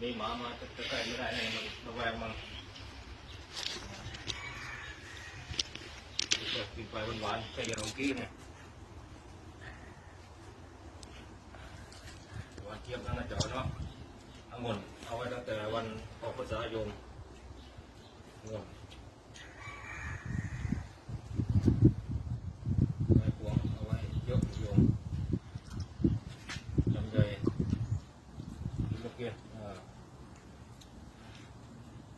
มีหมามาจะใกล้ไม่ได้ไงมันระแวงมันเดี๋ยวกินไปหวานๆใช่อย่างเมื่อกี้เนี่ยหวานเทียมทั้งนั้นจอเนาะองุ่นเอาไว้ตั้งแต่วันออกภาษาโยมองุ่นไว้พวงเอาไว้เยอะโยมลำไยกินเมื่อกี้อ่า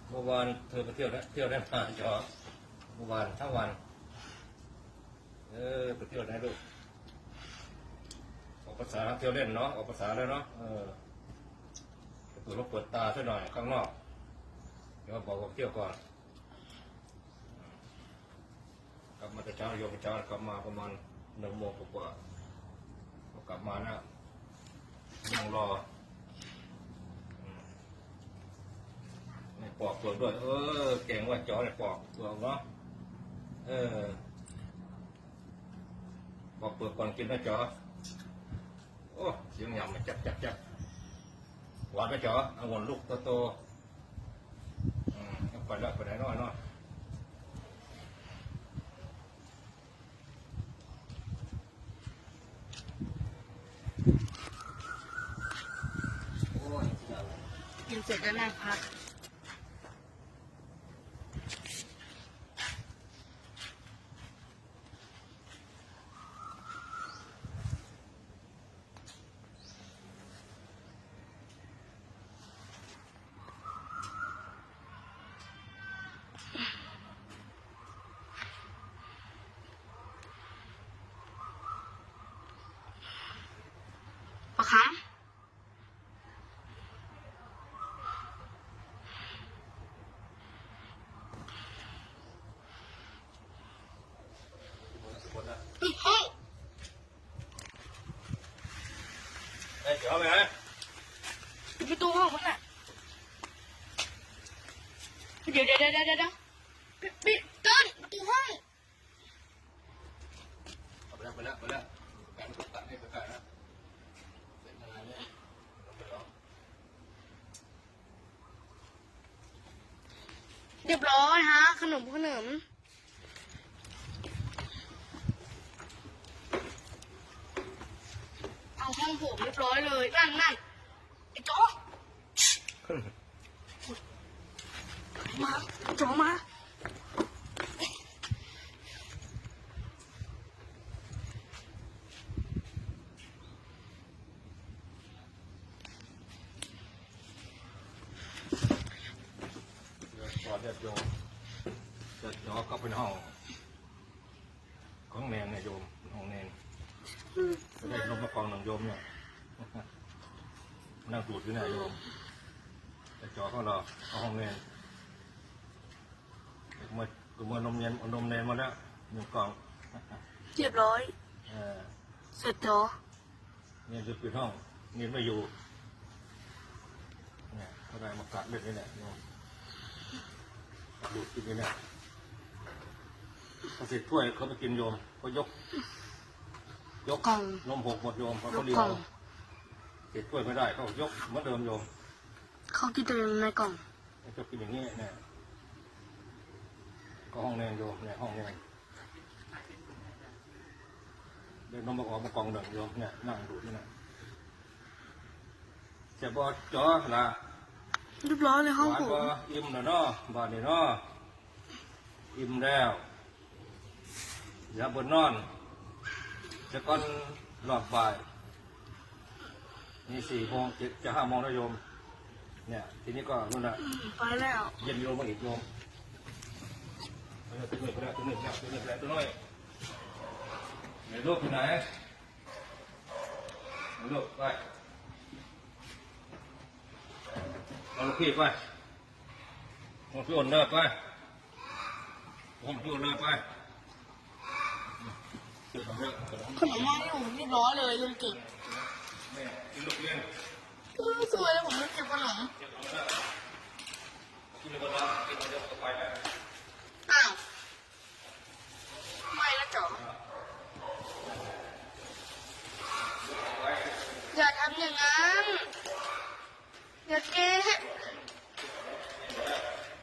เมื่อวานเธอไปเที่ยวได้เที่ยวได้มาจอเมื่อวานทั้งวัน เออไปเที่ยวไหนลูกออกภาษาเที่ยวเล่นเนาะออกภาษาแล้วเนาะเออเปิดรถเปิดตาซะหน่อยข้างนอกเดี๋ยวบอกว่าเที่ยวก่อนกลับมาแต่เช้าโยมเช้ากลับมาประมาณหนึ่งโมงกว่ากลับมานะนั่งรอมไม่ ปอกเปลือกด้วย เออเก่งว่าจอเนี่ยปอกเปลือกเนาะเออปอกเปลือกก่อนกินนะจ๋อโอ้เสียงยำมันจับจับจับหวานไหมจ๋อองุ่นลูกโตๆอืมเอาไปละไปไหนน้อยน้อยโอ้ยเจ้ากินเสร็จก็นั่งพัก ปะคะคนละปิดห้องเอ้ยจ๋อไปไหน ปิดประตูห้องมันน่ะเดี๋ยวเดี๋ยวเดี๋ยวเดี๋ยวเดี๋ยวปิดปิดต้นประตูห้อง เอาไปแล้วไปแล้วไปแล้วการตัดนี่ไปกันนะเสร็จงานเนี่ยเอาไปแล้ว เรี ยบร้อยฮะ ขนมขนมเอาห้องผมเรียบร้อยเลยนั่นนั่นไอ้โจ๊ก มาโจ๊กมา เดี๋ยวก่อนจะโยมจะย้อนเข้าไปในห้องของแนนเนี่ยโยมห้องแนนจะได้ลงมากองหนังโยมเนี่ยนั่งดูดอยู่เนี่ยโยมจะจ่อเข้าเราเข้าห้องแนนเมื่อเมื่อนมเย็นเอานมแนนมาแล้วหนึ่งกล่องเรียบร้อยเออเสร็จเนาะเนียนจะปิดห้องเนียนไม่อยู่เนี่ยเขาได้มากัดเลือดนี่แหละโยม ดูดกินนี่แหละพอเสร็จถ้วยเขาไปกินโยมเขายก ยกกล่องนมหกหมดโยมเขายก็กเลี้ยกล่วองเก็บถ้วยไม่ได้เขายกเหมือนเดิมโยมเขากินตัวในกล่องจะกินอย่างนี้เนี่ยก็ห้องแนนโยมเนี่ยห้องแนนเดินนมมาออกมากองหนึ่งโยมเนี่ยนั่งดูที่นั่นเจ็บบ่จ้อละ เรียบร้อยเลยห้องหวานผมบ่อิ่มแล้วเนาะบาดนี้เนาะอิ่มแล้วอย่าบนนอนจะก่อนหลอกบ่ายนี่สี่โมงจะจะห้าโมงแล้วโยม เนี่ย ทีนี้ก็นู่นน่ะไปแล้ว เย็นโยมมาอีกโยมไปแล้วตัวหนึ่งไปแล้วตัวหนึ่งแล้วตัวหนึ่งแล้วตัวน้อยไหนลูกอยู่ไหนไหนลูกไป เอาลูกพี่ไปเอาพี่อ่อนเลิกไปเอาพี่อ่อนเลิกไปเก็บของเลิกเก็บของขนมมาให้ผมเรียบร้อยเลยลุงเก่งแม่กินลูกเลี้ยงเออสวยแล้วผมไม่เก็บขนมเก็บของเลิกกินไปก่อนกินไปเดี๋ยวก็ไปแล้วอ้าวไม่นะจ๋อไปอย่าทำอย่างนั้นอย่าเย้